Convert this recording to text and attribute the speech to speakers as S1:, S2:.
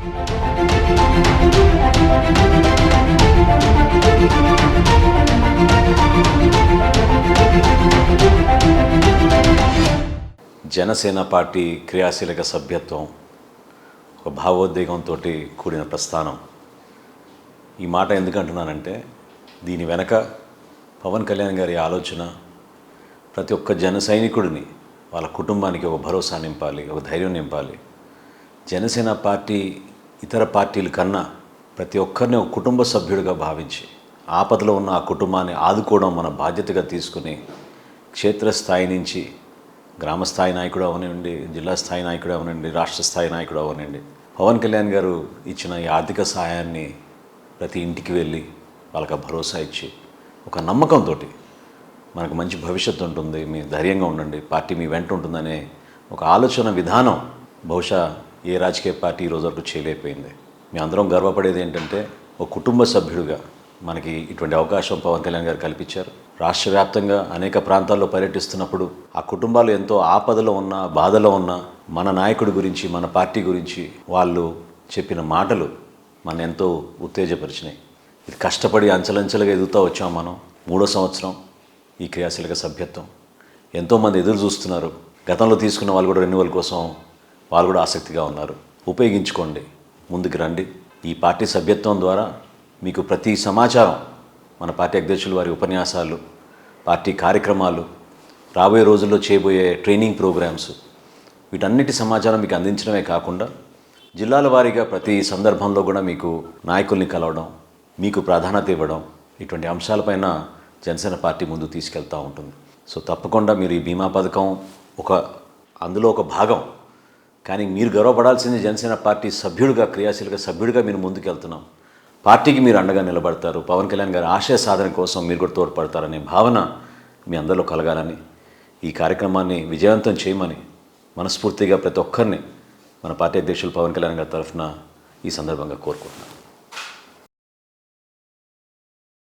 S1: Janasena party క్రియాశీలక సభ్యత్వం ఒక భావోద్వేగంతో కూడిన ప్రస్థానం. ఈ మాట ఎందుకు అంటున్నానంటే దీని వెనక పవన్ కళ్యాణ్ గారి ఆలోచన ప్రతి ఒక్క జన సైనికుడిని వాళ్ళ కుటుంబానికి ఒక భరోసా నింపాలి ఒక ధైర్యం నింపాలి. జనసేన పార్టీ ఇతర పార్టీల కన్నా ప్రతి ఒక్కరిని ఒక కుటుంబ సభ్యుడిగా భావించి ఆపదలో ఉన్న ఆ కుటుంబాన్ని ఆదుకోవడం మన బాధ్యతగా తీసుకుని క్షేత్రస్థాయి నుంచి గ్రామ స్థాయి నాయకుడు అవనండి జిల్లా స్థాయి నాయకుడు అవనండి రాష్ట్ర స్థాయి నాయకుడు అవనండి పవన్ కళ్యాణ్ గారు ఇచ్చిన ఈ ఆర్థిక సహాయాన్ని ప్రతి ఇంటికి వెళ్ళి వాళ్ళకి భరోసా ఇచ్చి ఒక నమ్మకంతో మనకు మంచి భవిష్యత్తు ఉంటుంది మీ ధైర్యంగా ఉండండి పార్టీ మీ వెంట ఉంటుందనే ఒక ఆలోచన విధానం బహుశా ఏ రాజకీయ పార్టీ ఈ రోజు వరకు చేయలేకపోయింది. మీ అందరం గర్వపడేది ఏంటంటే ఒక కుటుంబ సభ్యుడిగా మనకి ఇటువంటి అవకాశం పవన్ కళ్యాణ్ గారు కల్పించారు. రాష్ట్ర వ్యాప్తంగా అనేక ప్రాంతాల్లో పర్యటిస్తున్నప్పుడు ఆ కుటుంబాలు ఎంతో ఆపదలో ఉన్న బాధలో ఉన్న మన నాయకుడి గురించి మన పార్టీ గురించి వాళ్ళు చెప్పిన మాటలు మన ఎంతో ఉత్తేజపరిచినాయి. ఇది కష్టపడి అంచలంచెలుగా ఎదుగుతూ వచ్చాం మనం. మూడో సంవత్సరం ఈ క్రియాశీలక సభ్యత్వం. ఎంతోమంది ఎదురు చూస్తున్నారు. గతంలో తీసుకున్న వాళ్ళు కూడా రెన్యువల్ కోసం వాళ్ళు కూడా ఆసక్తిగా ఉన్నారు. ఉపయోగించుకోండి. ముందుకు రండి. ఈ పార్టీ సభ్యత్వం ద్వారా మీకు ప్రతి సమాచారం మన పార్టీ అధ్యక్షులు వారి ఉపన్యాసాలు పార్టీ కార్యక్రమాలు రాబోయే రోజుల్లో చేయబోయే ట్రైనింగ్ ప్రోగ్రామ్స్ వీటన్నిటి సమాచారం మీకు అందించడమే కాకుండా జిల్లాల వారీగా ప్రతి సందర్భంలో కూడా మీకు నాయకుల్ని కలవడం మీకు ప్రాధాన్యత ఇవ్వడం ఇటువంటి అంశాలపైన జనసేన పార్టీ ముందు తీసుకెళ్తూ ఉంటుంది. సో తప్పకుండా మీరు ఈ బీమా పథకం ఒక అందులో ఒక భాగం కానీ మీరు గర్వపడాల్సింది జనసేన పార్టీ సభ్యుడిగా క్రియాశీలక సభ్యుడిగా మీరు ముందుకెళ్తున్నాం. పార్టీకి మీరు అండగా నిలబడతారు. పవన్ కళ్యాణ్ గారి ఆశయ సాధన కోసం మీరు కూడా తోడ్పడతారనే భావన మీ అందరిలో కలగాలని ఈ కార్యక్రమాన్ని విజయవంతం చేయమని మనస్ఫూర్తిగా ప్రతి ఒక్కరిని మన పార్టీ అధ్యక్షులు పవన్ కళ్యాణ్ గారి తరఫున ఈ సందర్భంగా కోరుకుంటున్నాను.